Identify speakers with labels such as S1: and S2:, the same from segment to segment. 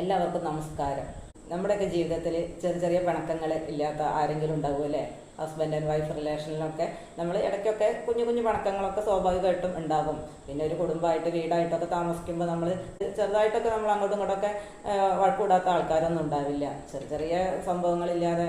S1: എല്ലാവർക്കും നമസ്കാരം. നമ്മുടെയൊക്കെ ജീവിതത്തിൽ ചെറിയ ചെറിയ പിണക്കങ്ങൾ ഇല്ലാത്ത ആരെങ്കിലും ഉണ്ടാവും അല്ലേ? ഹസ്ബൻഡ് ആൻഡ് വൈഫ് റിലേഷനിലൊക്കെ നമ്മൾ ഇടയ്ക്കൊക്കെ കുഞ്ഞു കുഞ്ഞു പണക്കങ്ങളൊക്കെ സ്വാഭാവികമായിട്ടും ഉണ്ടാകും. പിന്നെ ഒരു കുടുംബമായിട്ട് വീടായിട്ടൊക്കെ താമസിക്കുമ്പോൾ നമ്മൾ ചെറുതായിട്ടൊക്കെ നമ്മൾ അങ്ങോട്ടും ഇങ്ങോട്ടൊക്കെ വഴക്കൂടാത്ത ആൾക്കാരൊന്നും ഉണ്ടാവില്ല. ചെറിയ ചെറിയ സംഭവങ്ങളില്ലാതെ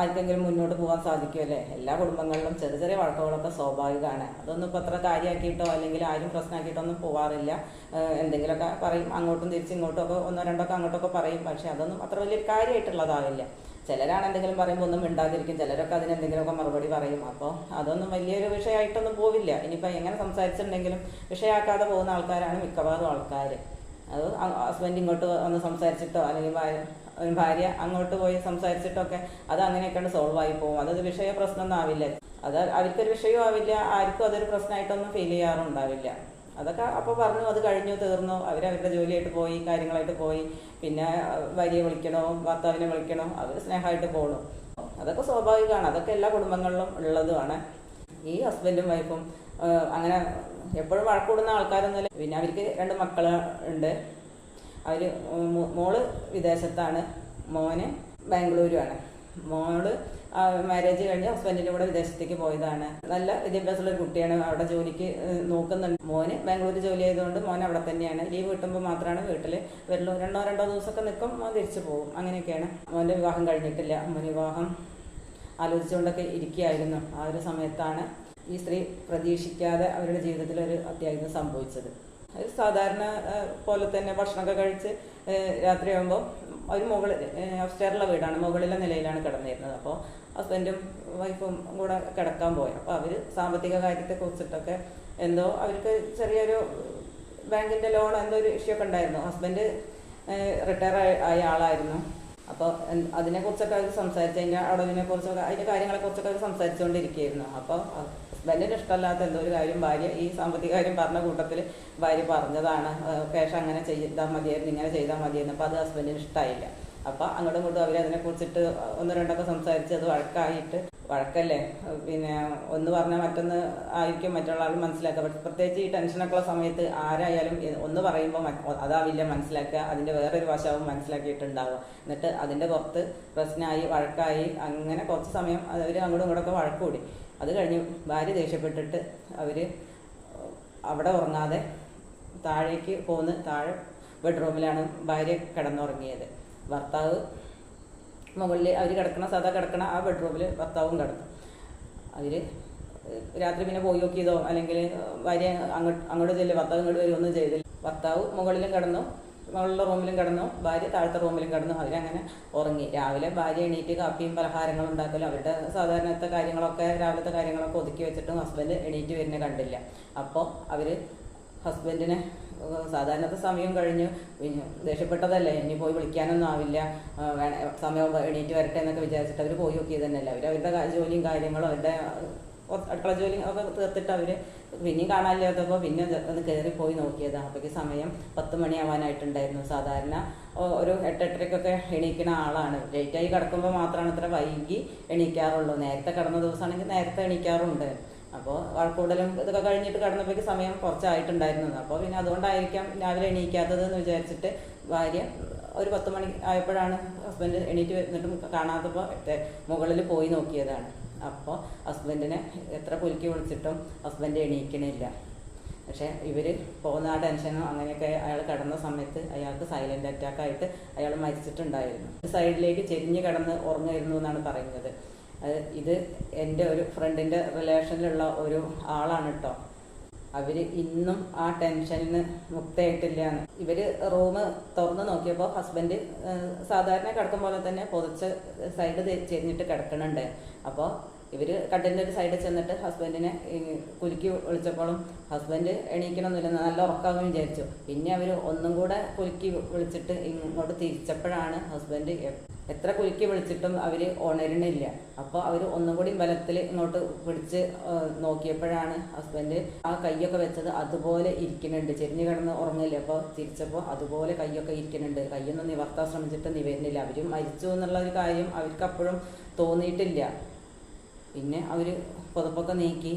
S1: ആർക്കെങ്കിലും മുന്നോട്ട് പോകാൻ സാധിക്കുമല്ലേ എല്ലാ കുടുംബങ്ങളിലും ചെറിയ ചെറിയ വഴക്കുകളൊക്കെ സ്വാഭാവികമാണ്. അതൊന്നും ഇപ്പോൾ അത്ര കാര്യമാക്കിയിട്ടോ അല്ലെങ്കിൽ ആരും പ്രശ്നമാക്കിയിട്ടൊന്നും പോവാറില്ല. പോകാറില്ല എന്തെങ്കിലുമൊക്കെ പറയും അങ്ങോട്ടും തിരിച്ച് ഇങ്ങോട്ടും ഒക്കെ ഒന്നോ രണ്ടൊക്കെ അങ്ങോട്ടൊക്കെ പറയും. പക്ഷെ അതൊന്നും അത്ര വലിയ കാര്യമായിട്ടുള്ളതാവില്ല. ചിലരാണ് എന്തെങ്കിലും പറയുമ്പോൾ ഒന്നും മിണ്ടാതിരിക്കും. ചിലരൊക്കെ അതിന് എന്തെങ്കിലുമൊക്കെ മറുപടി പറയും. അപ്പോൾ അതൊന്നും വലിയൊരു വിഷയമായിട്ടൊന്നും പോവില്ല. ഇനിയിപ്പോൾ എങ്ങനെ സംസാരിച്ചിട്ടുണ്ടെങ്കിലും വിഷയമാക്കാതെ പോകുന്ന ആൾക്കാരാണ് മിക്കവാറും ആൾക്കാർ അത് ഹസ്ബൻഡ് ഇങ്ങോട്ട് വന്ന് സംസാരിച്ചിട്ടോ അല്ലെങ്കിൽ ഭാര്യ അങ്ങോട്ട് പോയി സംസാരിച്ചിട്ടൊക്കെ അത് അങ്ങനെയൊക്കെയാണ് സോൾവ് ആയി പോകും. അതൊരു വിഷയ പ്രശ്നമൊന്നും ആവില്ല. അത് അവർക്കൊരു വിഷയവും ആവില്ല. ആർക്കും അതൊരു പ്രശ്നമായിട്ടൊന്നും ഫീൽ ചെയ്യാറുണ്ടാവില്ല. അതൊക്കെ അപ്പോൾ പറഞ്ഞു അത് കഴിഞ്ഞു തീർന്നു. അവരവരുടെ ജോലിയായിട്ട് പോയി കാര്യങ്ങളായിട്ട് പോയി. പിന്നെ ഭാര്യയെ വിളിക്കണോ ഭർത്താവിനെ വിളിക്കണോ അവർ സ്നേഹമായിട്ട് പോകണം അതൊക്കെ സ്വാഭാവികമാണ്. അതൊക്കെ എല്ലാ കുടുംബങ്ങളിലും ഉള്ളതുമാണ്. ഈ ഹസ്ബൻഡും വൈഫും അങ്ങനെ എപ്പോഴും വഴക്കൂടുന്ന ആൾക്കാരൊന്നുമില്ല. പിന്നെ അവർക്ക് രണ്ട് മക്കൾ ഉണ്ട്. അവർ മോൾ വിദേശത്താണ് മോന് ബാംഗ്ലൂരുമാണ് മോൾ മാരേജ് കഴിഞ്ഞ് ഹസ്ബൻഡിന്റെ കൂടെ വിദേശത്തേക്ക് പോയതാണ്. നല്ല വിദ്യാഭ്യാസമുള്ള കുട്ടിയാണ് അവിടെ ജോലിക്ക് നോക്കുന്നുണ്ട്. മോന് ബാംഗ്ലൂർ ജോലി ചെയ്തുകൊണ്ട് മോൻ അവിടെ തന്നെയാണ്. ലീവ് കിട്ടുമ്പോൾ മാത്രമാണ് വീട്ടിൽ വരുള്ളൂ. രണ്ടോ രണ്ടോ ദിവസമൊക്കെ നിൽക്കും മോൻ തിരിച്ചു പോകും. അങ്ങനെയൊക്കെയാണ്. മോന്റെ വിവാഹം കഴിഞ്ഞിട്ടില്ല. മോൻ വിവാഹം ആലോചിച്ചുകൊണ്ടൊക്കെ ഇരിക്കുകയായിരുന്നു. ആ ഒരു സമയത്താണ് ഈ സ്ത്രീ പ്രതീക്ഷിക്കാതെ അവരുടെ ജീവിതത്തിൽ ഒരു അത്യാഹിതം സംഭവിച്ചത്. സാധാരണ പോലെ തന്നെ ഭക്ഷണമൊക്കെ കഴിച്ച് രാത്രിയാകുമ്പോൾ ഒരു മുകളിൽ അപ്സ്റ്റേറുള്ള വീടാണ്. മുകളിലെ നിലയിലാണ് കിടന്നിരുന്നത്. അപ്പോൾ ഹസ്ബൻഡും വൈഫും കൂടെ കിടക്കാൻ പോയി. അപ്പോൾ അവർ സാമ്പത്തിക കാര്യത്തെ കുറിച്ചിട്ടൊക്കെ എന്തോ അവർക്ക് ചെറിയൊരു ബാങ്കിന്റെ ലോൺ എന്തോ ഒരു ഇഷ്യൂ ഒക്കെ ഉണ്ടായിരുന്നു. ഹസ്ബൻഡ് റിട്ടയർ ആയ ആളായിരുന്നു. അപ്പോൾ അതിനെക്കുറിച്ചൊക്കെ അവർ സംസാരിച്ച് അതിന്റെ അടവിനെ കുറിച്ചൊക്കെ അതിന്റെ കാര്യങ്ങളെക്കുറിച്ചൊക്കെ അവർ സംസാരിച്ചുകൊണ്ടിരിക്കുകയായിരുന്നു. അപ്പോൾ ഹസ്ബൻഡിന് ഇഷ്ടമല്ലാത്ത എന്തോ ഒരു കാര്യം ഭാര്യ ഈ സാമ്പത്തിക കാര്യം പറഞ്ഞ കൂട്ടത്തിൽ ഭാര്യ പറഞ്ഞതാണ് ക്യാഷ് അങ്ങനെ ചെയ്താൽ മതിയായിരുന്നു ഇങ്ങനെ ചെയ്താൽ മതിയായിരുന്നു അപ്പോൾ അത് ഹസ്ബൻഡിന് ഇഷ്ടമായില്ല അപ്പോൾ അങ്ങോട്ടും ഇങ്ങോട്ടും അവരതിനെ അതിനെക്കുറിച്ചിട്ട് ഒന്ന് രണ്ടൊക്കെ സംസാരിച്ച് അത് വഴക്കായിട്ട് വഴക്കല്ലേ? പിന്നെ ഒന്ന് പറഞ്ഞാൽ മറ്റൊന്ന് ആയിരിക്കും മറ്റുള്ള ആൾ മനസ്സിലാക്കുക. പക്ഷെ പ്രത്യേകിച്ച് ഈ ടെൻഷനൊക്കെ ഉള്ള സമയത്ത് ആരായാലും ഒന്ന് പറയുമ്പോൾ അതാവില്ല മനസ്സിലാക്കുക അതിന്റെ വേറൊരു വശവും മനസ്സിലാക്കിയിട്ടുണ്ടാവുക. എന്നിട്ട് അതിന്റെ പുറത്ത് പ്രശ്നമായി വഴക്കായി അങ്ങനെ കുറച്ച് സമയം അവർ അങ്ങോട്ടും ഇങ്ങോട്ടൊക്കെ വഴക്കൂടി. അത് കഴിഞ്ഞ് ഭാര്യ ദേഷ്യപ്പെട്ടിട്ട് അവർ അവിടെ ഉറങ്ങാതെ താഴേക്ക് പോന്ന് താഴെ ബെഡ്റൂമിലാണ് ഭാര്യ കിടന്നുറങ്ങിയത്. ഭർത്താവ് മുകളിൽ അവർ കിടക്കണ സാധാ കിടക്കണ ആ ബെഡ്റൂമിൽ ഭർത്താവും കിടന്നു. അവർ രാത്രി പിന്നെ പോയി നോക്കിയതോ അല്ലെങ്കിൽ ഭാര്യ അങ്ങോട്ട് അങ്ങോട്ട് ചെല്ലും ഭർത്താവ് ഇങ്ങോട്ട് വരുമൊന്നും ചെയ്തില്ല. ഭർത്താവ് മുകളിലും കിടന്നു. മുകളിലെ റൂമിലും കിടന്നു ഭാര്യ താഴത്തെ റൂമിലും കിടന്നു. അവരങ്ങനെ ഉറങ്ങി. രാവിലെ ഭാര്യ എണീറ്റ് കാപ്പിയും പലഹാരങ്ങളും ഉണ്ടാക്കലും അവരുടെ സാധാരണത്തെ കാര്യങ്ങളൊക്കെ രാവിലത്തെ കാര്യങ്ങളൊക്കെ ഒതുക്കി വെച്ചിട്ടും ഹസ്ബൻഡ് എണീറ്റ് വരുന്നത് കണ്ടില്ല. അപ്പോൾ അവർ ഹസ്ബൻഡിനെ സാധാരണത്തെ സമയം കഴിഞ്ഞു. ദേഷ്യപ്പെട്ടതല്ലേ? ഇനി പോയി വിളിക്കാനൊന്നും ആവില്ല. സമയം എണീറ്റ് വരട്ടെ എന്നൊക്കെ വിചാരിച്ചിട്ട് അവർ പോയി നോക്കിയത് തന്നെയല്ല അവർ അവരുടെ ജോലിയും കാര്യങ്ങളും അവരുടെ അടുക്കള ജോലി ഒക്കെ തീർത്തിട്ട് അവർ പിന്നെയും കാണാനില്ലാത്തപ്പോൾ പിന്നെ ഒന്ന് കയറി പോയി നോക്കിയതാണ് അപ്പോഴേക്ക് സമയം പത്ത് മണിയാവാനായിട്ടുണ്ടായിരുന്നു. സാധാരണ ഒരു എട്ടെട്ടരക്കൊക്കെ എണീക്കുന്ന ആളാണ്. ലേറ്റായി കിടക്കുമ്പോൾ മാത്രമാണ് അത്ര വൈകി എണീക്കാറുള്ളൂ. നേരത്തെ കിടന്ന ദിവസമാണെങ്കിൽ നേരത്തെ എണീക്കാറുണ്ട്. അപ്പോൾ കൂടുതലും ഇതൊക്കെ കഴിഞ്ഞിട്ട് കിടന്നപ്പോഴേക്ക് സമയം കുറച്ചായിട്ടുണ്ടായിരുന്നു. അപ്പോൾ പിന്നെ അതുകൊണ്ടായിരിക്കാം രാവിലെ എണീക്കാത്തത് എന്ന് വിചാരിച്ചിട്ട് ഭാര്യ ഒരു പത്ത് മണി ആയപ്പോഴാണ് ഹസ്ബൻഡ് എണീറ്റ് വന്നിട്ടും കാണാത്തപ്പോൾ മുകളിൽ പോയി നോക്കിയതാണ്. അപ്പോൾ ഹസ്ബൻഡിനെ എത്ര പുലുക്കി വിളിച്ചിട്ടും ഹസ്ബൻഡ് എണീക്കണില്ല. പക്ഷേ ഇവർ പോകുന്ന ആ ടെൻഷനും അങ്ങനെയൊക്കെ അയാൾ കിടന്ന സമയത്ത് അയാൾക്ക് സൈലന്റ് അറ്റാക്ക് ആയിട്ട് അയാൾ മരിച്ചിട്ടുണ്ടായിരുന്നു. സൈഡിലേക്ക് ചെരിഞ്ഞ് കിടന്ന് ഉറങ്ങായിരുന്നു എന്നാണ് പറയുന്നത്. ഇത് എന്റെ ഒരു ഫ്രണ്ടിന്റെ റിലേഷനിലുള്ള ഒരു ആളാണ് കേട്ടോ അവർ ഇന്നും ആ ടെൻഷനിന് മുക്തയായിട്ടില്ല ഇവർ റൂം തുറന്ന് നോക്കിയപ്പോൾ ഹസ്ബൻഡ് സാധാരണ കിടക്കും പോലെ തന്നെ പൊതിച്ച് സൈഡ് ചെരിഞ്ഞിട്ട് കിടക്കണുണ്ട്. അപ്പോൾ ഇവർ കട്ടിലിന്റെ ഒരു സൈഡിൽ ചെന്നിട്ട് ഹസ്ബൻഡിനെ കുലുക്കി വിളിച്ചപ്പോഴും ഹസ്ബൻഡ് എണീക്കണമെന്നില്ല നല്ല ഉറക്കാമെന്ന് വിചാരിച്ചു. പിന്നെ അവർ ഒന്നും കൂടെ കുലുക്കി വിളിച്ചിട്ട് ഇങ്ങോട്ട് തിരിച്ചപ്പോഴാണ് ഹസ്ബൻഡ് എത്ര കുലുക്കി വിളിച്ചിട്ടും അവർ ഉണരണില്ല അപ്പോൾ അവർ ഒന്നും കൂടി ബലത്തിൽ ഇങ്ങോട്ട് പിടിച്ച് നോക്കിയപ്പോഴാണ് ഹസ്ബൻഡ് ആ കൈയൊക്കെ വെച്ചത് അതുപോലെ ഇരിക്കുന്നുണ്ട്. ചെരിഞ്ഞ് കിടന്ന് ഉറങ്ങില്ല അപ്പോൾ തിരിച്ചപ്പോൾ അതുപോലെ കൈയൊക്കെ ഇരിക്കുന്നുണ്ട്. കൈയൊന്നും നിവർത്താൻ ശ്രമിച്ചിട്ട് നിവരുന്നില്ല. അവരും മരിച്ചു എന്നുള്ള ഒരു കാര്യം അവർക്ക് അപ്പോഴും തോന്നിയിട്ടില്ല. പിന്നെ അവർ പുതപ്പൊക്കെ നീക്കി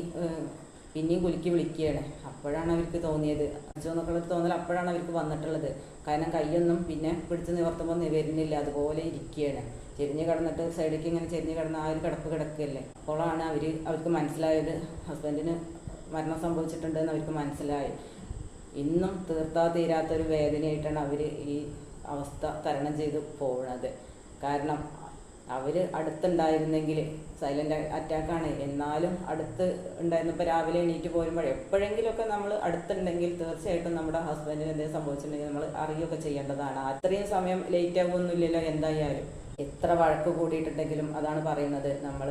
S1: പിന്നെയും കുലുക്കി വിളിക്കുകയാണ്. അപ്പോഴാണ് അവർക്ക് തോന്നിയത്. അച്ഛൻ എന്നൊക്കെ തോന്നൽ അപ്പോഴാണ് അവർക്ക് വന്നിട്ടുള്ളത്. കാരണം കൈയൊന്നും പിന്നെ പിടിച്ച് നിവർത്തുമ്പോൾ വരുന്നില്ല. അതുപോലെ ഇരിക്കുകയാണ്. ചെരിഞ്ഞ് കിടന്നിട്ട് സൈഡിലേക്ക് ഇങ്ങനെ ചെരിഞ്ഞ് കിടന്ന ആ ഒരു കിടപ്പ് കിടക്കുകയല്ലേ. അപ്പോഴാണ് അവർ അവർക്ക് മനസ്സിലായത്. ഹസ്ബൻഡിന് മരണം സംഭവിച്ചിട്ടുണ്ടെന്ന് അവർക്ക് മനസ്സിലായി. ഇന്നും തീർത്താ തീരാത്തൊരു വേദനയായിട്ടാണ് അവർ ഈ അവസ്ഥ തരണം ചെയ്ത് പോകുന്നത് കാരണം അവർ അടുത്തുണ്ടായിരുന്നെങ്കിൽ സൈലന്റ് അറ്റാക്കാണ് എന്നാലും അടുത്ത് ഉണ്ടായിരുന്നു. ഇപ്പോൾ രാവിലെ എണീറ്റ് പോരുമ്പോൾ എപ്പോഴെങ്കിലുമൊക്കെ നമ്മൾ അടുത്തുണ്ടെങ്കിൽ തീർച്ചയായിട്ടും നമ്മുടെ ഹസ്ബൻഡിന് എന്തെങ്കിലും സംഭവിച്ചിട്ടുണ്ടെങ്കിൽ നമ്മൾ അറിയുകയൊക്കെ ചെയ്യേണ്ടതാണ്. അത്രയും സമയം ലേറ്റ് ആകുമൊന്നുമില്ലല്ലോ എന്തായാലും. എത്ര വഴക്ക് കൂടിയിട്ടുണ്ടെങ്കിലും അതാണ് പറയുന്നത്. നമ്മൾ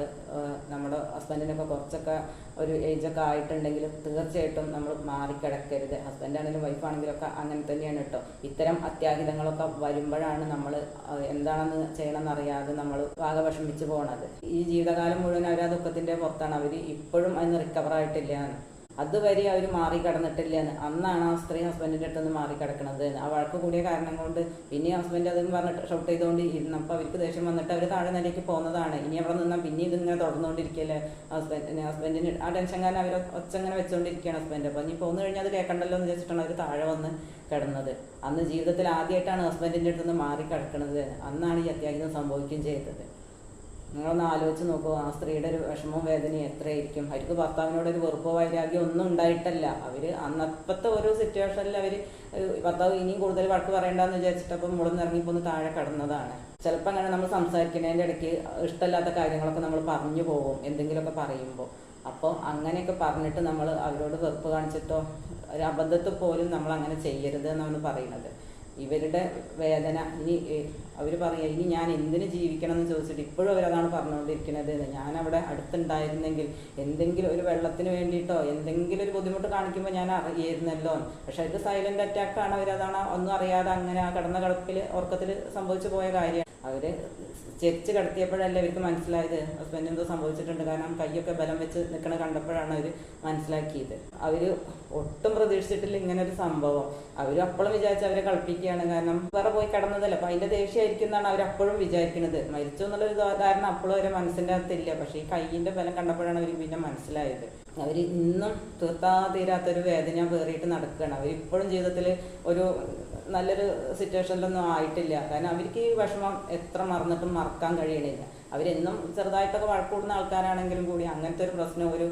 S1: നമ്മുടെ ഹസ്ബൻഡിനൊക്കെ കുറച്ചൊക്കെ ഒരു ഏജൊക്കെ ആയിട്ടുണ്ടെങ്കിലും തീർച്ചയായിട്ടും നമ്മൾ മാറിക്കിടക്കരുത്. ഹസ്ബൻഡാണെങ്കിലും വൈഫാണെങ്കിലും ഒക്കെ അങ്ങനെ തന്നെയാണ് കേട്ടോ. ഇത്തരം അത്യാഹിതങ്ങളൊക്കെ വരുമ്പോഴാണ് നമ്മൾ എന്താണെന്ന് ചെയ്യണമെന്ന് അറിയാതെ നമ്മൾ ആകെ വിഷമിച്ച് പോണത്. ഈ ജീവിതകാലം മുഴുവൻ അവർ ആ ദുഃഖത്തിന്റെ പുറത്താണ്. അവർ ഇപ്പോഴും അതിന് റിക്കവർ ആയിട്ടില്ല. അതുവരെ അവർ മാറി കിടന്നിട്ടില്ല അന്നാണ് ആ സ്ത്രീ ഹസ്ബൻഡിന്റെ അടുത്ത് നിന്ന് മാറി ആ വഴക്ക് കൂടിയ കാരണം കൊണ്ട് പിന്നെ ഹസ്ബൻഡ് അതും പറഞ്ഞിട്ട് ഷൗട്ട് ചെയ്തുകൊണ്ട് ഇരുന്നപ്പോൾ അവർക്ക് ദേഷ്യം വന്നിട്ട് അവർ താഴെ നിലയ്ക്ക് പോകുന്നതാണ്. ഇനി അവിടെ നിന്നാൽ പിന്നെ ഇതിങ്ങനെ തുടർന്നുകൊണ്ടിരിക്കുകയല്ലേ ഹസ്ബൻഡ് ഹസ്ബൻഡിന് ആ ടെൻഷൻ കാരണം അവർ ഒച്ചങ്ങനെ വെച്ചുകൊണ്ടിരിക്കുകയാണ് ഹസ്ബൻഡ് അപ്പോൾ ഇനി പോന്നു കഴിഞ്ഞാൽ അത് കേൾക്കണ്ടല്ലോ എന്ന് വെച്ചിട്ടാണ് അവർ താഴെ വന്ന് കിടന്നത്. അന്ന് ജീവിതത്തിൽ ആദ്യമായിട്ടാണ് ഹസ്ബൻഡിന്റെ അടുത്ത് നിന്ന് മാറി അന്നാണ് ഈ അത്യാഹിതം സംഭവിക്കുകയും ചെയ്തത്. നിങ്ങളൊന്ന് ആലോചിച്ച് നോക്കൂ ആ സ്ത്രീയുടെ ഒരു വിഷമവും വേദനയും എത്രയായിരിക്കും? അവർക്ക് ഭർത്താവിനോട് ഒരു വെറുപ്പോ വൈരാഗ്യം ഒന്നും ഉണ്ടായിട്ടല്ല. അവർ അന്നപ്പത്തെ ഒരു സിറ്റുവേഷനിൽ അവർ ഭർത്താവ് ഇനിയും കൂടുതൽ വഴക്ക് പറയണ്ടെന്ന് വിചാരിച്ചിട്ട് അപ്പം മുളന്ന് ഇറങ്ങിപ്പോന്ന് താഴെ കടന്നതാണ്. ചിലപ്പോൾ അങ്ങനെ നമ്മൾ സംസാരിക്കുന്നതിന്റെ ഇടയ്ക്ക് ഇഷ്ടമില്ലാത്ത കാര്യങ്ങളൊക്കെ നമ്മൾ പറഞ്ഞു പോകും എന്തെങ്കിലുമൊക്കെ പറയുമ്പോൾ അപ്പോൾ അങ്ങനെയൊക്കെ പറഞ്ഞിട്ട് നമ്മൾ അവരോട് വെറുപ്പ് കാണിച്ചിട്ടോ ഒരു അബദ്ധത്തിൽ പോലും നമ്മൾ അങ്ങനെ ചെയ്യരുത് എന്നാണ് പറയുന്നത്. ഇവരുടെ വേദന ഇനി അവർ പറയുക ഇനി ഞാൻ എന്തിനു ജീവിക്കണം എന്ന് ചോദിച്ചിട്ട് ഇപ്പോഴും അവരതാണ് പറഞ്ഞുകൊണ്ടിരിക്കുന്നത്. ഞാൻ അവിടെ അടുത്തുണ്ടായിരുന്നെങ്കിൽ എന്തെങ്കിലും ഒരു വെള്ളത്തിന് വേണ്ടിയിട്ടോ എന്തെങ്കിലും ഒരു ബുദ്ധിമുട്ട് കാണിക്കുമ്പോൾ ഞാൻ അറിയായിരുന്നല്ലോ. പക്ഷെ ഇത് സൈലന്റ് അറ്റാക്കാണ് അവരതാണ് ഒന്നും അറിയാതെ അങ്ങനെ ആ കിടന്ന കിടപ്പിൽ ഉറക്കത്തിൽ സംഭവിച്ചു പോയ കാര്യം. അവർ ചെരിച്ച് കിടത്തിയപ്പോഴല്ലേ അവർക്ക് മനസ്സിലായത്? ഹസ്ബൻഡ് എന്തോ സംഭവിച്ചിട്ടുണ്ട്. കാരണം കൈയൊക്കെ ബലം വെച്ച് നിൽക്കണ കണ്ടപ്പോഴാണ് അവർ മനസ്സിലാക്കിയത്. അവർ ഒട്ടും പ്രതീക്ഷിച്ചിട്ടില്ല ഇങ്ങനെ ഒരു സംഭവം. അവർ അപ്പോഴും വിചാരിച്ച് അവരെ കളിപ്പിക്കുകയാണ്. കാരണം വേറെ പോയി കിടന്നതല്ല. അപ്പം അതിന്റെ ദേഷ്യമായിരിക്കും എന്നാണ് അവർ അപ്പോഴും വിചാരിക്കുന്നത് മരിച്ചു എന്നുള്ളൊരു ധാരണ അപ്പോഴും അവരെ മനസ്സിന്റെ അകത്തില്ല. പക്ഷേ ഈ കൈയിന്റെ ബലം കണ്ടപ്പോഴാണ് അവർ പിന്നെ മനസ്സിലായത്. അവർ ഇന്നും തീർത്താ തീരാത്തൊരു വേദന വേറിയിട്ട് നടക്കുകയാണ്. അവരിപ്പോഴും ജീവിതത്തിൽ ഒരു നല്ലൊരു സിറ്റുവേഷനിലൊന്നും ആയിട്ടില്ല. കാരണം അവർക്ക് ഈ വിഷമം എത്ര മറന്നിട്ടും മറക്കാൻ കഴിയണില്ല. അവരെന്നും ചെറുതായിട്ടൊക്കെ വഴക്കൂടുന്ന ആൾക്കാരാണെങ്കിലും കൂടി അങ്ങനത്തെ ഒരു പ്രശ്നം ഒരു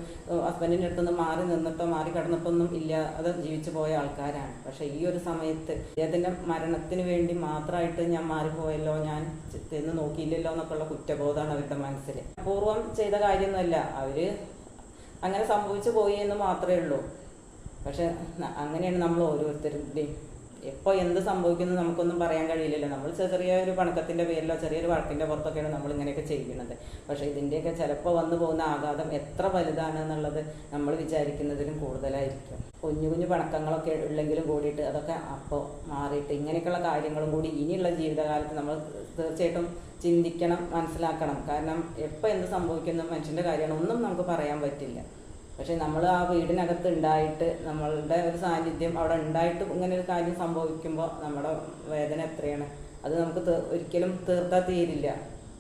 S1: ഹസ്ബൻഡിന്റെ അടുത്തുനിന്ന് മാറി നിന്നിട്ടോ മാറി കിടന്നിട്ടൊന്നും ഇല്ല അത് ജീവിച്ചു പോയ ആൾക്കാരാണ്. പക്ഷേ ഈ ഒരു സമയത്ത് അദ്ദേഹത്തിന്റെ മരണത്തിന് വേണ്ടി മാത്രമായിട്ട് ഞാൻ മാറിപ്പോയല്ലോ ഞാൻ ചെന്ന് നോക്കിയില്ലല്ലോ എന്നൊക്കെയുള്ള കുറ്റബോധമാണ് അവരുടെ മനസ്സിൽ. പൂർവം ചെയ്ത കാര്യമൊന്നുമല്ല. അവർ അങ്ങനെ സംഭവിച്ചു പോയി എന്ന് മാത്രമേ ഉള്ളൂ. പക്ഷെ അങ്ങനെയാണ് നമ്മൾ ഓരോരുത്തരുടെയും എപ്പോൾ എന്ത് സംഭവിക്കുന്നു നമുക്കൊന്നും പറയാൻ കഴിയില്ലല്ലോ. നമ്മൾ ചെറിയ ഒരു പണക്കത്തിന്റെ പേരിലോ ചെറിയൊരു വഴക്കിന്റെ പുറത്തൊക്കെയാണ് നമ്മൾ ഇങ്ങനെയൊക്കെ ചെയ്യുന്നത്. പക്ഷേ ഇതിന്റെയൊക്കെ ചിലപ്പോൾ വന്നു പോകുന്ന ആഘാതം എത്ര വലുതാണ് എന്നുള്ളത് നമ്മൾ വിചാരിക്കുന്നതിലും കൂടുതലായിരിക്കും. കുഞ്ഞു കുഞ്ഞു പണക്കങ്ങളൊക്കെ ഉള്ളെങ്കിലും കൂടിയിട്ട് അതൊക്കെ അപ്പോൾ മാറിയിട്ട് ഇങ്ങനെയൊക്കെയുള്ള കാര്യങ്ങളും കൂടി ഇനിയുള്ള ജീവിതകാലത്ത് നമ്മൾ തീർച്ചയായിട്ടും ചിന്തിക്കണം മനസ്സിലാക്കണം. കാരണം എപ്പോൾ എന്ത് സംഭവിക്കുന്നു മനുഷ്യന്റെ കാര്യമാണ് ഒന്നും നമുക്ക് പറയാൻ പറ്റില്ല. പക്ഷെ നമ്മൾ ആ വീടിനകത്ത് ഉണ്ടായിട്ട് നമ്മളുടെ ഒരു സാന്നിധ്യം അവിടെ ഉണ്ടായിട്ട് ഇങ്ങനെ ഒരു കാര്യം സംഭവിക്കുമ്പോൾ നമ്മുടെ വേദന എത്രയാണ്? അത് നമുക്ക് ഒരിക്കലും തീർത്താൽ തീരില്ല.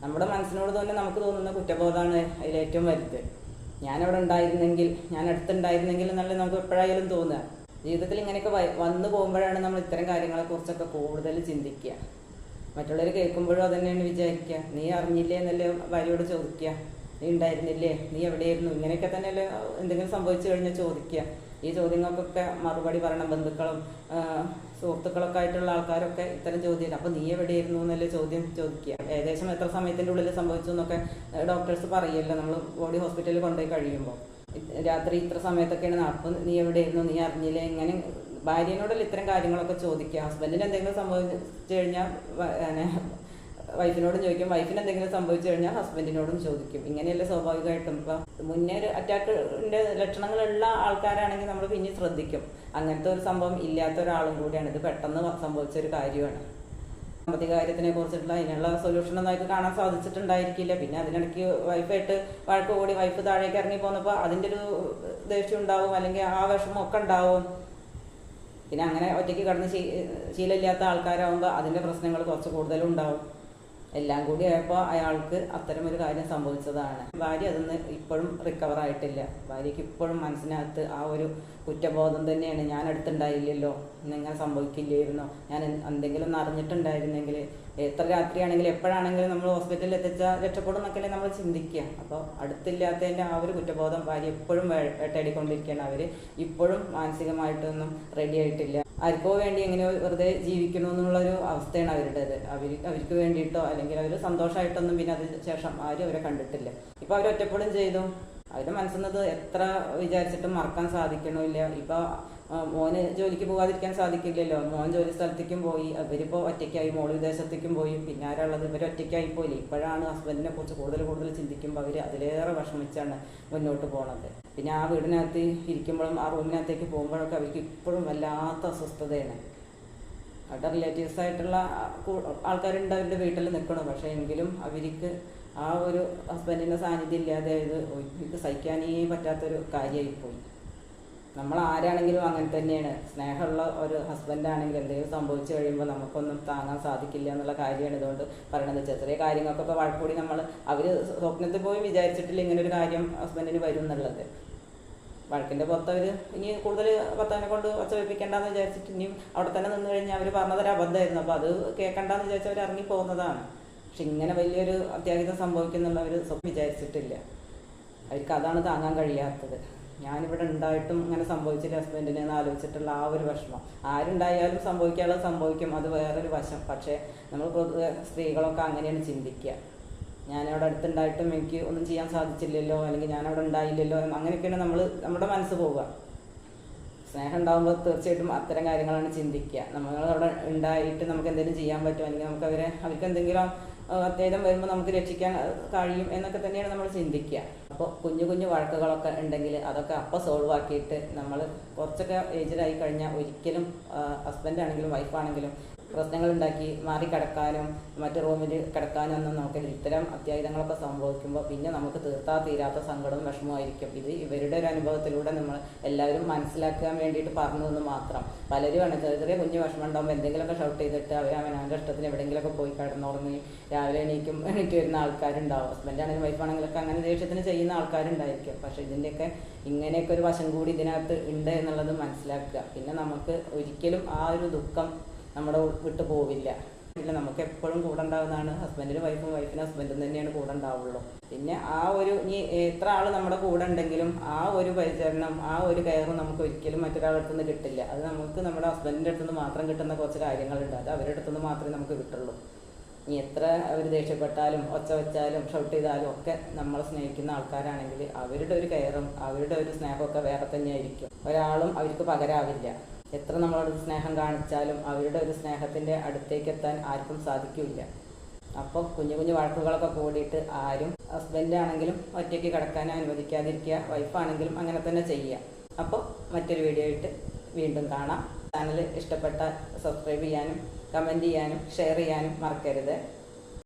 S1: നമ്മുടെ മനസ്സിനോട് തന്നെ നമുക്ക് തോന്നുന്ന കുറ്റബോധമാണ് അതിലേറ്റവും വലുത്. ഞാനവിടെ ഉണ്ടായിരുന്നെങ്കിൽ ഞാൻ അടുത്തുണ്ടായിരുന്നെങ്കിൽ എന്നല്ലേ നമുക്ക് എപ്പോഴായാലും തോന്നുക. ജീവിതത്തിൽ ഇങ്ങനെയൊക്കെ വന്നു പോകുമ്പോഴാണ് നമ്മൾ ഇത്തരം കാര്യങ്ങളെ കാര്യങ്ങളെക്കുറിച്ചൊക്കെ കൂടുതൽ ചിന്തിക്കുക. മറ്റുള്ളവർ കേൾക്കുമ്പോഴും അതന്നെയാണ് വിചാരിക്കുക. നീ അറിഞ്ഞില്ലേ എന്നല്ലേ ഭാര്യയോട് ചോദിക്കുക. നീ ഉണ്ടായിരുന്നില്ലേ? നീ എവിടെയായിരുന്നു? ഇങ്ങനെയൊക്കെ തന്നെയല്ലേ എന്തെങ്കിലും സംഭവിച്ചു കഴിഞ്ഞാൽ ചോദിക്കുക. ഈ ചോദ്യങ്ങൾക്കൊക്കെ മറുപടി പറയണം. ബന്ധുക്കളും സുഹൃത്തുക്കളൊക്കെ ആയിട്ടുള്ള ആൾക്കാരൊക്കെ ഇത്തരം ചോദ്യം അപ്പോൾ നീ എവിടെയായിരുന്നു എന്നല്ലേ ചോദ്യം ചോദിക്കുക. ഏകദേശം എത്ര സമയത്തിന്റെ ഉള്ളിൽ സംഭവിച്ചു എന്നൊക്കെ ഡോക്ടേഴ്സ് പറയല്ലോ. നമ്മൾ ബോഡി ഹോസ്പിറ്റലിൽ കൊണ്ടുപോയി കഴിയുമ്പോൾ രാത്രി ഇത്ര സമയത്തൊക്കെയാണ് നടപ്പ്. നീ എവിടെയായിരുന്നു? നീ അറിഞ്ഞില്ലേ? എങ്ങനെ? ഭാര്യനോടല്ല ഇത്തരം കാര്യങ്ങളൊക്കെ ചോദിക്കുക. ഹസ്ബൻഡിന് എന്തെങ്കിലും സംഭവിച്ചു കഴിഞ്ഞാൽ വൈഫിനോടും ചോദിക്കും വൈഫിന് എന്തെങ്കിലും സംഭവിച്ചു കഴിഞ്ഞാൽ ഹസ്ബൻഡിനോടും ചോദിക്കും. ഇങ്ങനെയല്ലേ സ്വാഭാവികമായിട്ടും. ഇപ്പം മുന്നേ ഒരു അറ്റാക്കിന്റെ ലക്ഷണങ്ങളുള്ള ആൾക്കാരാണെങ്കിൽ നമ്മൾ പിന്നെ ശ്രദ്ധിക്കും. അങ്ങനത്തെ ഒരു സംഭവം ഇല്ലാത്ത ഒരാളും കൂടിയാണ്. ഇത് പെട്ടെന്ന് സംഭവിച്ച ഒരു കാര്യമാണ്. സാമ്പത്തിക കാര്യത്തിനെ കുറിച്ചിട്ടുള്ള അതിനുള്ള സൊല്യൂഷൻ ഒന്നും അവർക്ക് കാണാൻ സാധിച്ചിട്ടുണ്ടായിരിക്കില്ല. പിന്നെ അതിനിടയ്ക്ക് വൈഫായിട്ട് വഴക്ക് കൂടി വൈഫ് താഴേക്ക് ഇറങ്ങി പോന്നപ്പോൾ അതിന്റെ ഒരു ദേഷ്യം ഉണ്ടാവും അല്ലെങ്കിൽ ആ വിഷമം ഒക്കെ ഉണ്ടാവും. പിന്നെ അങ്ങനെ ഒറ്റയ്ക്ക് കടന്ന് ശീലമില്ലാത്ത ആൾക്കാരാകുമ്പോൾ അതിന്റെ പ്രശ്നങ്ങൾ കുറച്ച് കൂടുതലും ഉണ്ടാവും എല്ലാം കൂടി ആയപ്പോൾ അയാൾക്ക് അത്തരം ഒരു കാര്യം സംഭവിച്ചതാണ്. ഭാര്യ അതൊന്ന് ഇപ്പോഴും റിക്കവർ ആയിട്ടില്ല. ഭാര്യയ്ക്ക് ഇപ്പോഴും മനസ്സിനകത്ത് ആ ഒരു കുറ്റബോധം തന്നെയാണ് ഞാൻ അടുത്തുണ്ടായില്ലല്ലോ. ഇന്നിങ്ങനെ സംഭവിക്കില്ലായിരുന്നോ. ഞാൻ എന്ത് എന്തെങ്കിലും ഒന്ന് അറിഞ്ഞിട്ടുണ്ടായിരുന്നെങ്കിൽ എത്ര രാത്രിയാണെങ്കിലും എപ്പോഴാണെങ്കിലും നമ്മൾ ഹോസ്പിറ്റലിൽ എത്തിച്ചാൽ രക്ഷപ്പെടും എന്നൊക്കെ നമ്മൾ ചിന്തിക്കുക. അപ്പോൾ അടുത്തില്ലാത്തതിന്റെ ആ ഒരു കുറ്റബോധം ഭാര്യ എപ്പോഴും വേട്ടയാടിക്കൊണ്ടിരിക്കുകയാണ് അവർ ഇപ്പോഴും മാനസികമായിട്ടൊന്നും റെഡി ആയിട്ടില്ല. ആർക്കോ വേണ്ടി എങ്ങനെ വെറുതെ ജീവിക്കണോ എന്നുള്ളൊരു അവസ്ഥയാണ് അവരുടേത്. അവർ അവർക്ക് വേണ്ടിയിട്ടോ അല്ലെങ്കിൽ അവർ സന്തോഷമായിട്ടൊന്നും പിന്നെ അതിന് ശേഷം ആരും അവരെ കണ്ടിട്ടില്ല. ഇപ്പോൾ അവർ ഒറ്റപ്പെടും ചെയ്തു. അവരുടെ മനസ്സിന്നത് എത്ര വിചാരിച്ചിട്ടും മറക്കാൻ സാധിക്കണമില്ല ഇപ്പോൾ മോന് ജോലിക്ക് പോകാതിരിക്കാൻ സാധിക്കില്ലല്ലോ. മോൻ ജോലി സ്ഥലത്തേക്കും പോയി അവരിപ്പോൾ ഒറ്റയ്ക്കായി മോൾ വിദേശത്തേക്കും പോയി പിന്നെ ആരാളുള്ളത് ഇവർ ഒറ്റയ്ക്കായി പോയില്ലേ? ഇപ്പോഴാണ് ഹസ്ബൻഡിനെ കുറിച്ച് കൂടുതൽ കൂടുതൽ ചിന്തിക്കുമ്പോൾ അവർ അതിലേറെ വിഷമിച്ചാണ് മുന്നോട്ട് പോണത്. പിന്നെ ആ വീടിനകത്ത് ഇരിക്കുമ്പോഴും ആ റൂമിനകത്തേക്ക് പോകുമ്പോഴൊക്കെ അവർക്ക് ഇപ്പോഴും വല്ലാത്ത അസ്വസ്ഥതയാണ്. അവരുടെ റിലേറ്റീവ്സ് ആയിട്ടുള്ള ആൾക്കാരുണ്ട് അവരുടെ വീട്ടിൽ നിൽക്കണം. പക്ഷേ എങ്കിലും അവർക്ക് ആ ഒരു ഹസ്ബൻഡിന്റെ സാന്നിധ്യം ഇല്ലാതെ ഇത് എനിക്ക് സഹിക്കാനേ പറ്റാത്തൊരു കാര്യമായിപ്പോയി. നമ്മൾ ആരാണെങ്കിലും അങ്ങനെ തന്നെയാണ്. സ്നേഹമുള്ള ഒരു ഹസ്ബൻഡാണെങ്കിൽ എന്തെങ്കിലും സംഭവിച്ചു കഴിയുമ്പോൾ നമുക്കൊന്നും താങ്ങാൻ സാധിക്കില്ല എന്നുള്ള കാര്യമാണ് ഇതുകൊണ്ട് പറയണത്. ചെറിയ കാര്യങ്ങൾക്കൊക്കെ വഴക്കൂടി നമ്മൾ അവർ സ്വപ്നത്തിൽ പോയി വിചാരിച്ചിട്ടില്ല ഇങ്ങനെ ഒരു കാര്യം ഹസ്ബൻഡിന് വരും എന്നുള്ളത്. വഴക്കിന്റെ പുറത്ത് അവർ ഇനി കൂടുതൽ ഭർത്താവിനെ കൊണ്ട് ഒച്ച വെപ്പിക്കേണ്ടെന്ന് വിചാരിച്ചിട്ട് ഇനിയും അവിടെ തന്നെ നിന്ന് കഴിഞ്ഞാൽ അവർ പറഞ്ഞതൊരു അബദ്ധമായിരുന്നു അപ്പോൾ അത് കേൾക്കണ്ടെന്ന് വിചാരിച്ച് അവർ ഇറങ്ങി പോകുന്നതാണ്. പക്ഷെ ഇങ്ങനെ വലിയൊരു അത്യാഹിതം സംഭവിക്കുന്നുള്ള അവർ വിചാരിച്ചിട്ടില്ല. അവർക്ക് അതാണ് താങ്ങാൻ കഴിയാത്തത്. ഞാനിവിടെ ഉണ്ടായിട്ടും ഇങ്ങനെ സംഭവിച്ചില്ല ഹസ്ബൻഡിനെ എന്ന് ആലോചിച്ചിട്ടുള്ള ആ ഒരു വിഷമം. ആരുണ്ടായാലും സംഭവിക്കാനുള്ളത് സംഭവിക്കും. അത് വേറൊരു വശം. പക്ഷേ നമ്മൾ പൊതുവെ സ്ത്രീകളൊക്കെ അങ്ങനെയാണ് ചിന്തിക്കുക. ഞാനവിടെ അടുത്തുണ്ടായിട്ടും എനിക്ക് ഒന്നും ചെയ്യാൻ സാധിച്ചില്ലല്ലോ അല്ലെങ്കിൽ ഞാനവിടെ ഉണ്ടായില്ലല്ലോ അങ്ങനെയൊക്കെയാണ് നമ്മൾ നമ്മുടെ മനസ്സ് പോവുക. സ്നേഹം ഉണ്ടാകുമ്പോൾ തീർച്ചയായിട്ടും അത്തരം കാര്യങ്ങളാണ് ചിന്തിക്കുക. നമ്മൾ അവിടെ ഉണ്ടായിട്ട് നമുക്ക് എന്തെങ്കിലും ചെയ്യാൻ പറ്റും. അല്ലെങ്കിൽ നമുക്ക് അവരെ അവർക്ക് എന്തെങ്കിലും അത്യാഹിതം വരുമ്പോൾ നമുക്ക് രക്ഷിക്കാൻ കഴിയും എന്നൊക്കെ തന്നെയാണ് നമ്മൾ ചിന്തിക്കുക. അപ്പോൾ കുഞ്ഞു കുഞ്ഞു വഴക്കുകളൊക്കെ ഉണ്ടെങ്കിൽ അതൊക്കെ അപ്പോൾ സോൾവ് ആക്കിയിട്ട് നമ്മൾ കുറച്ചൊക്കെ ഏജിലായി കഴിഞ്ഞാൽ ഒരിക്കലും ഹസ്ബൻഡ് ആണെങ്കിലും വൈഫാണെങ്കിലും പ്രശ്നങ്ങൾ ഉണ്ടാക്കി മാറി കിടക്കാനും മറ്റു റൂമിൽ കിടക്കാനും ഒന്നും നോക്കരുത് ഇത്തരം അത്യാഹിതങ്ങളൊക്കെ സംഭവിക്കുമ്പോൾ പിന്നെ നമുക്ക് തീർത്താ തീരാത്ത സങ്കടവും വിഷമമായിരിക്കും ഇത് ഇവരുടെ ഒരു അനുഭവത്തിലൂടെ നമ്മൾ എല്ലാവരും മനസ്സിലാക്കാൻ വേണ്ടിയിട്ട് പറഞ്ഞു എന്ന് മാത്രം. പലരും ആണ് ചെറിയ ചെറിയ കുഞ്ഞു വിഷമം ഉണ്ടാകുമ്പോൾ എന്തെങ്കിലുമൊക്കെ ഷൗട്ട് ചെയ്തിട്ട് അവർ അവനവന്റെ ഇഷ്ടത്തിന് എവിടെയെങ്കിലുമൊക്കെ പോയി കിടന്നുറങ്ങി രാവിലെ എണീക്കും എണീറ്റ് വരുന്ന ആൾക്കാരുണ്ടാവും. ഹസ്ബൻഡ് ആണെങ്കിലും വൈഫാണെങ്കിലൊക്കെ അങ്ങനെ ദേഷ്യത്തിന് ചെയ്യുന്ന ആൾക്കാരുണ്ടായിരിക്കും. പക്ഷേ ഇതിന്റെയൊക്കെ ഇങ്ങനെയൊക്കെ ഒരു വശം കൂടി ഇതിനകത്ത് ഉണ്ട് എന്നുള്ളത് മനസ്സിലാക്കുക. പിന്നെ നമുക്ക് ഒരിക്കലും ആ ഒരു ദുഃഖം നമ്മുടെ വിട്ടു പോവില്ല. പിന്നെ നമുക്ക് എപ്പോഴും കൂടെ ഉണ്ടാവുന്നതാണ് ഹസ്ബൻഡിന് വൈഫും വൈഫിന് ഹസ്ബൻഡും തന്നെയാണ് കൂടെ ഉണ്ടാവുള്ളൂ പിന്നെ ആ ഒരു ഇനി എത്ര ആൾ നമ്മുടെ കൂടെ ഉണ്ടെങ്കിലും ആ ഒരു പരിചരണം ആ ഒരു കയറും നമുക്ക് ഒരിക്കലും മറ്റൊരാളുടെ അടുത്തുനിന്ന് കിട്ടില്ല. അത് നമുക്ക് നമ്മുടെ ഹസ്ബൻഡിന്റെ അടുത്തുനിന്ന് മാത്രം കിട്ടുന്ന കുറച്ച് കാര്യങ്ങളുണ്ട്. അത് അവരുടെ അടുത്തുനിന്ന് മാത്രമേ നമുക്ക് കിട്ടുള്ളൂ. ഇനി എത്ര അവർ ദേഷ്യപ്പെട്ടാലും ഒച്ച വെച്ചാലും ഷൗട്ട് ചെയ്താലും ഒക്കെ നമ്മളെ സ്നേഹിക്കുന്ന ആൾക്കാരാണെങ്കിൽ അവരുടെ ഒരു കെയറും അവരുടെ ഒരു സ്നേഹമൊക്കെ വേറെ തന്നെയായിരിക്കും. ഒരാളും അവർക്ക് പകരാവില്ല. എത്ര നമ്മളോട് സ്നേഹം കാണിച്ചാലും അവരുടെ ഒരു സ്നേഹത്തിന്റെ അടുത്തേക്ക് എത്താൻ ആർക്കും സാധിക്കില്ല. അപ്പോൾ കുഞ്ഞു കുഞ്ഞു വഴക്കുകളൊക്കെ കൂടിയിട്ട് ആരും ഹസ്ബൻഡ് ആണെങ്കിലും ഒറ്റയ്ക്ക് കിടക്കാൻ അനുവദിക്കാതിരിക്കുക വൈഫാണെങ്കിലും അങ്ങനെ തന്നെ ചെയ്യുക. അപ്പോൾ മറ്റൊരു വീഡിയോ ആയിട്ട് വീണ്ടും കാണാം. ചാനൽ ഇഷ്ടപ്പെട്ടാൽ സബ്സ്ക്രൈബ് ചെയ്യാനും കമന്റ് ചെയ്യാനും ഷെയർ ചെയ്യാനും മറക്കരുത്.